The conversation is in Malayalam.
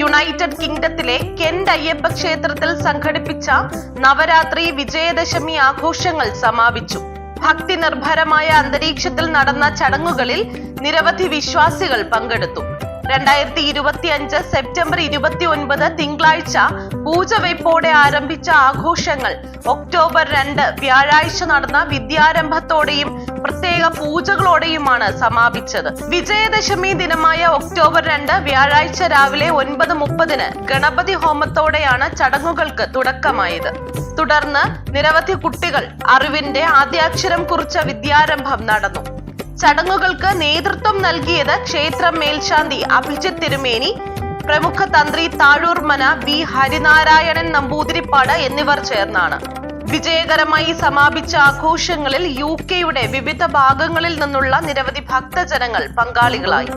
യുണൈറ്റഡ് കിങ്ഡത്തിലെ കെന്റ് അയ്യപ്പ ക്ഷേത്രത്തിൽ സംഘടിപ്പിച്ച നവരാത്രി വിജയദശമി ആഘോഷങ്ങൾ സമാപിച്ചു. ഭക്തി നിർഭരമായ അന്തരീക്ഷത്തിൽ നടന്ന ചടങ്ങുകളിൽ നിരവധി വിശ്വാസികൾ പങ്കെടുത്തു. രണ്ടായിരത്തി ഇരുപത്തി അഞ്ച് സെപ്റ്റംബർ ഇരുപത്തി ഒൻപത് തിങ്കളാഴ്ച പൂജവെപ്പോടെ ആരംഭിച്ച ആഘോഷങ്ങൾ. ഒക്ടോബർ രണ്ട് വ്യാഴാഴ്ച നടന്ന വിദ്യാരംഭത്തോടെയും പ്രത്യേക പൂജകളോടെയുമാണ് സമാപിച്ചത്. വിജയദശമി ദിനമായ ഒക്ടോബർ രണ്ട് വ്യാഴാഴ്ച രാവിലെ ഒൻപത് മുപ്പതിന് ഗണപതി ഹോമത്തോടെയാണ് ചടങ്ങുകൾക്ക് തുടക്കമായത്. തുടർന്ന് നിരവധി കുട്ടികൾ അറിവിന്റെ ആദ്യാക്ഷരം കുറിച്ച വിദ്യാരംഭം നടന്നു. ചടങ്ങുകൾക്ക് നേതൃത്വം നൽകിയത് ക്ഷേത്ര മേൽശാന്തി അഭിജിത് തിരുമേനി പ്രമുഖ തന്ത്രി താഴൂർമന വി ഹരിനാരായണൻ നമ്പൂതിരിപ്പാട് എന്നിവർ ചേർന്നാണ്. വിജയകരമായി സമാപിച്ച ആഘോഷങ്ങളിൽ യു കെയുടെ വിവിധ ഭാഗങ്ങളിൽ നിന്നുള്ള നിരവധി ഭക്തജനങ്ങൾ പങ്കാളികളായി.